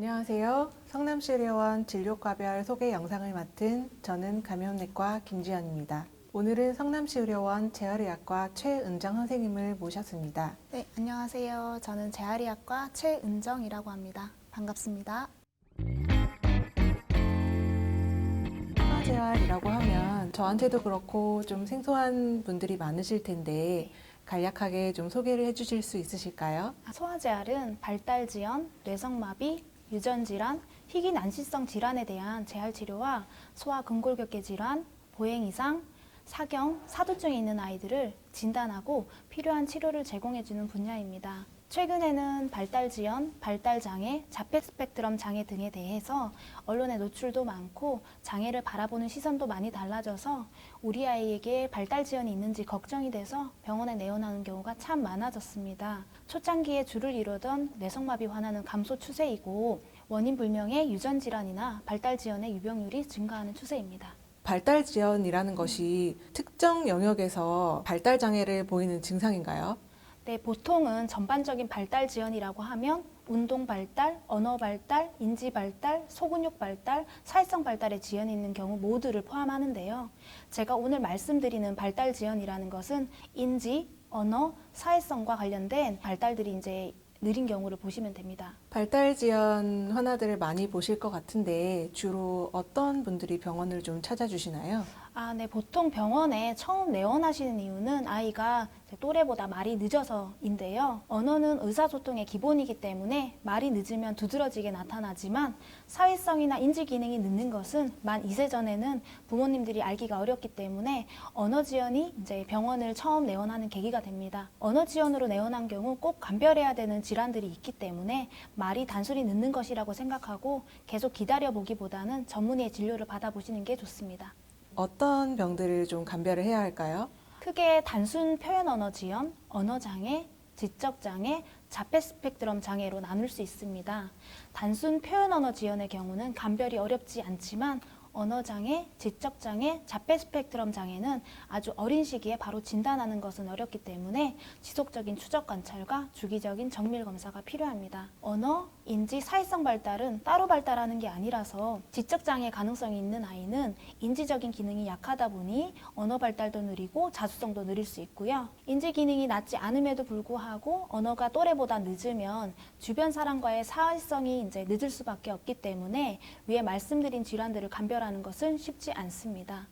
안녕하세요. 성남시의료원 진료과별 소개 영상을 맡은 저는 감염내과 김지연입니다. 오늘은 성남시의료원 재활의학과 최은정 선생님을 모셨습니다. 네, 안녕하세요. 저는 재활의학과 최은정이라고 합니다. 반갑습니다. 소아재활이라고 하면 저한테도 그렇고 좀 생소한 분들이 많으실 텐데 간략하게 좀 소개를 해주실 수 있으실까요? 소아재활은 발달 지연, 뇌성마비, 유전 질환, 희귀 난시성 질환에 대한 재활 치료와 소아 근골격계 질환, 보행 이상, 사경, 사두증이 있는 아이들을 진단하고 필요한 치료를 제공해 주는 분야입니다. 최근에는 발달 지연, 발달 장애, 자폐 스펙트럼 장애 등에 대해서 언론의 노출도 많고 장애를 바라보는 시선도 많이 달라져서 우리 아이에게 발달 지연이 있는지 걱정이 돼서 병원에 내원하는 경우가 참 많아졌습니다. 초창기에 주를 이루던 뇌성마비 환자는 감소 추세이고 원인 불명의 유전 질환이나 발달 지연의 유병률이 증가하는 추세입니다. 발달 지연이라는 것이 특정 영역에서 발달 장애를 보이는 증상인가요? 네, 보통은 전반적인 발달 지연이라고 하면 운동 발달, 언어 발달, 인지 발달, 소근육 발달, 사회성 발달의 지연이 있는 경우 모두를 포함하는데요. 제가 오늘 말씀드리는 발달 지연이라는 것은 인지, 언어, 사회성과 관련된 발달들이 이제 느린 경우를 보시면 됩니다. 발달 지연 환자들을 많이 보실 것 같은데 주로 어떤 분들이 병원을 좀 찾아주시나요? 아, 네. 보통 병원에 처음 내원하시는 이유는 아이가 또래보다 말이 늦어서인데요. 언어는 의사소통의 기본이기 때문에 말이 늦으면 두드러지게 나타나지만 사회성이나 인지 기능이 늦는 것은 만 2세 전에는 부모님들이 알기가 어렵기 때문에 언어 지연이 이제 병원을 처음 내원하는 계기가 됩니다. 언어 지연으로 내원한 경우 꼭 감별해야 되는 질환들이 있기 때문에 말이 단순히 늦는 것이라고 생각하고 계속 기다려 보기보다는 전문의의 진료를 받아보시는 게 좋습니다. 어떤 병들을 좀 감별을 해야 할까요? 크게 단순 표현 언어 지연, 언어 장애, 지적 장애, 자폐 스펙트럼 장애로 나눌 수 있습니다. 단순 표현 언어 지연의 경우는 감별이 어렵지 않지만 언어 장애, 지적 장애, 자폐 스펙트럼 장애는 아주 어린 시기에 바로 진단하는 것은 어렵기 때문에 지속적인 추적 관찰과 주기적인 정밀 검사가 필요합니다. 언어, 인지, 사회성 발달은 따로 발달하는 게 아니라서 지적 장애 가능성이 있는 아이는 인지적인 기능이 약하다 보니 언어 발달도 느리고 자주성도 느릴 수 있고요. 인지 기능이 낮지 않음에도 불구하고 언어가 또래보다 늦으면 주변 사람과의 사회성이 이제 늦을 수밖에 없기 때문에 위에 말씀드린 질환들을 감별 하는 것은 쉽지 않습니다.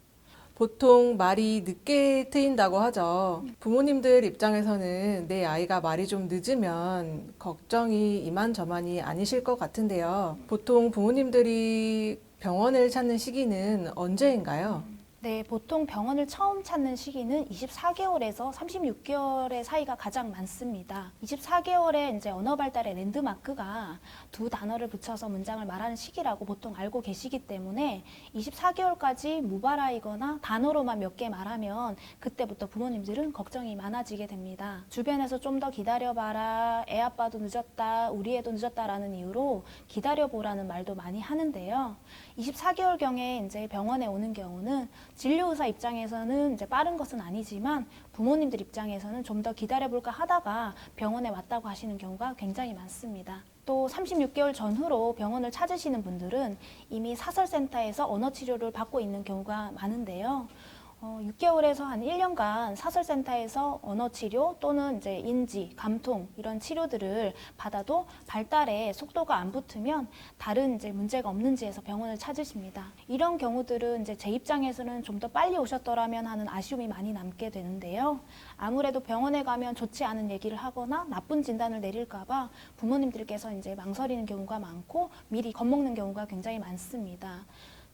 보통 말이 늦게 트인다고 하죠. 부모님들 입장에서는 내 아이가 말이 좀 늦으면 걱정이 이만저만이 아니실 것 같은데요. 보통 부모님들이 병원을 찾는 시기는 언제인가요? 네, 보통 병원을 처음 찾는 시기는 24개월에서 36개월의 사이가 가장 많습니다. 24개월에 이제 언어 발달의 랜드마크가 두 단어를 붙여서 문장을 말하는 시기라고 보통 알고 계시기 때문에 24개월까지 무발화이거나 단어로만 몇 개 말하면 그때부터 부모님들은 걱정이 많아지게 됩니다. 주변에서 좀 더 기다려봐라, 애 아빠도 늦었다, 우리 애도 늦었다라는 이유로 기다려보라는 말도 많이 하는데요. 24개월경에 이제 병원에 오는 경우는 진료 의사 입장에서는 이제 빠른 것은 아니지만 부모님들 입장에서는 좀 더 기다려볼까 하다가 병원에 왔다고 하시는 경우가 굉장히 많습니다. 또 36개월 전후로 병원을 찾으시는 분들은 이미 사설센터에서 언어 치료를 받고 있는 경우가 많은데요. 어, 6개월에서 한 1년간 사설센터에서 언어 치료 또는 이제 인지, 감통 이런 치료들을 받아도 발달에 속도가 안 붙으면 다른 이제 문제가 없는지 해서 병원을 찾으십니다. 이런 경우들은 이제 제 입장에서는 좀 더 빨리 오셨더라면 하는 아쉬움이 많이 남게 되는데요. 아무래도 병원에 가면 좋지 않은 얘기를 하거나 나쁜 진단을 내릴까봐 부모님들께서 이제 망설이는 경우가 많고 미리 겁먹는 경우가 굉장히 많습니다.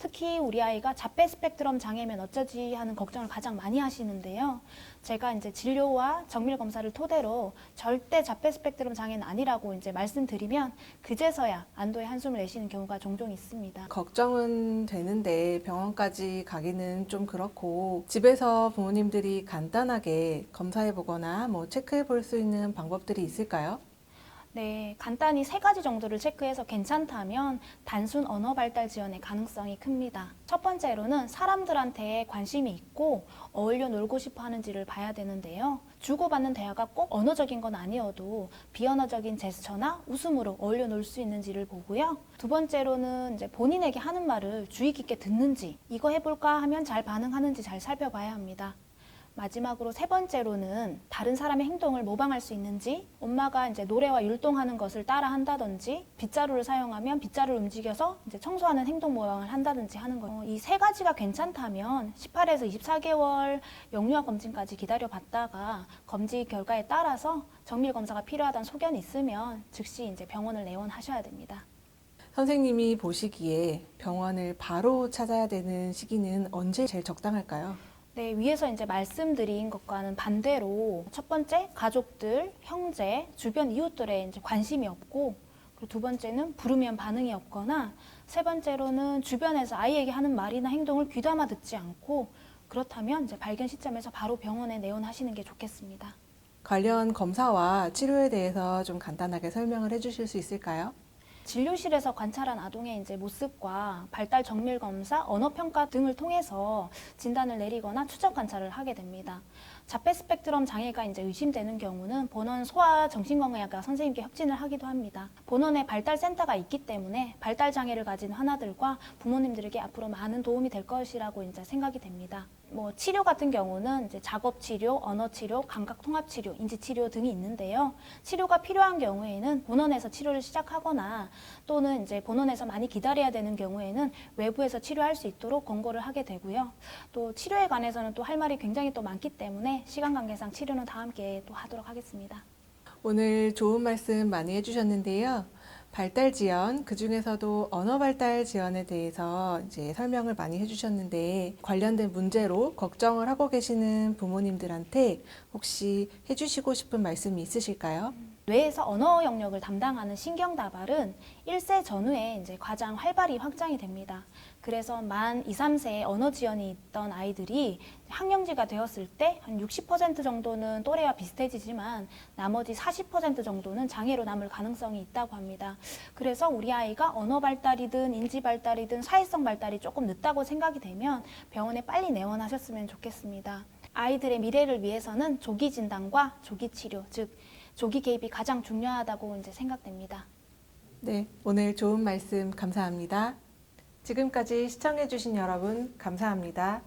특히 우리 아이가 자폐 스펙트럼 장애면 어쩌지 하는 걱정을 가장 많이 하시는데요. 제가 이제 진료와 정밀 검사를 토대로 절대 자폐 스펙트럼 장애는 아니라고 이제 말씀드리면 그제서야 안도의 한숨을 내쉬는 경우가 종종 있습니다. 걱정은 되는데 병원까지 가기는 좀 그렇고 집에서 부모님들이 간단하게 검사해 보거나 뭐 체크해 볼 수 있는 방법들이 있을까요? 네, 간단히 세 가지 정도를 체크해서 괜찮다면 단순 언어 발달 지원의 가능성이 큽니다. 첫 번째로는 사람들한테 관심이 있고 어울려 놀고 싶어 하는지를 봐야 되는데요. 주고받는 대화가 꼭 언어적인 건 아니어도 비언어적인 제스처나 웃음으로 어울려 놀 수 있는지를 보고요. 두 번째로는 이제 본인에게 하는 말을 주의 깊게 듣는지, 이거 해볼까 하면 잘 반응하는지 잘 살펴봐야 합니다. 마지막으로 세 번째로는 다른 사람의 행동을 모방할 수 있는지 엄마가 이제 노래와 율동하는 것을 따라 한다든지 빗자루를 사용하면 빗자루를 움직여서 이제 청소하는 행동 모방을 한다든지 하는 거예요. 이세 가지가 괜찮다면 18에서 24개월 영유아 검진까지 기다려 봤다가 검진 결과에 따라서 정밀 검사가 필요하다는 소견이 있으면 즉시 이제 병원을 내원하셔야 됩니다. 선생님이 보시기에 병원을 바로 찾아야 되는 시기는 언제 제일 적당할까요? 네, 위에서 이제 말씀드린 것과는 반대로 첫 번째 가족들, 형제, 주변 이웃들의 이제 관심이 없고 그리고 두 번째는 부르면 반응이 없거나 세 번째로는 주변에서 아이에게 하는 말이나 행동을 귀담아 듣지 않고 그렇다면 이제 발견 시점에서 바로 병원에 내원하시는 게 좋겠습니다. 관련 검사와 치료에 대해서 좀 간단하게 설명을 해주실 수 있을까요? 진료실에서 관찰한 아동의 이제 모습과 발달 정밀 검사, 언어 평가 등을 통해서 진단을 내리거나 추적 관찰을 하게 됩니다. 자폐 스펙트럼 장애가 이제 의심되는 경우는 본원 소아 정신건강의학과 선생님께 협진을 하기도 합니다. 본원에 발달 센터가 있기 때문에 발달 장애를 가진 환아들과 부모님들에게 앞으로 많은 도움이 될 것이라고 이제 생각이 됩니다. 뭐 치료 같은 경우는 이제 작업 치료, 언어 치료, 감각 통합 치료, 인지 치료 등이 있는데요. 치료가 필요한 경우에는 본원에서 치료를 시작하거나 또는 이제 본원에서 많이 기다려야 되는 경우에는 외부에서 치료할 수 있도록 권고를 하게 되고요. 또 치료에 관해서는 또 할 말이 굉장히 또 많기 때문에 시간 관계상 치료는 다 함께 또 하도록 하겠습니다. 오늘 좋은 말씀 많이 해주셨는데요. 발달 지원, 그 중에서도 언어 발달 지원에 대해서 이제 설명을 많이 해주셨는데 관련된 문제로 걱정을 하고 계시는 부모님들한테 혹시 해주시고 싶은 말씀이 있으실까요? 뇌에서 언어 영역을 담당하는 신경다발은 1세 전후에 이제 가장 활발히 확장이 됩니다. 그래서 만 2, 3세에 언어 지연이 있던 아이들이 학령지가 되었을 때 한 60% 정도는 또래와 비슷해지지만 나머지 40% 정도는 장애로 남을 가능성이 있다고 합니다. 그래서 우리 아이가 언어 발달이든 인지 발달이든 사회성 발달이 조금 늦다고 생각이 되면 병원에 빨리 내원하셨으면 좋겠습니다. 아이들의 미래를 위해서는 조기 진단과 조기 치료, 즉 조기 개입이 가장 중요하다고 이제 생각됩니다. 네, 오늘 좋은 말씀 감사합니다. 지금까지 시청해주신 여러분 감사합니다.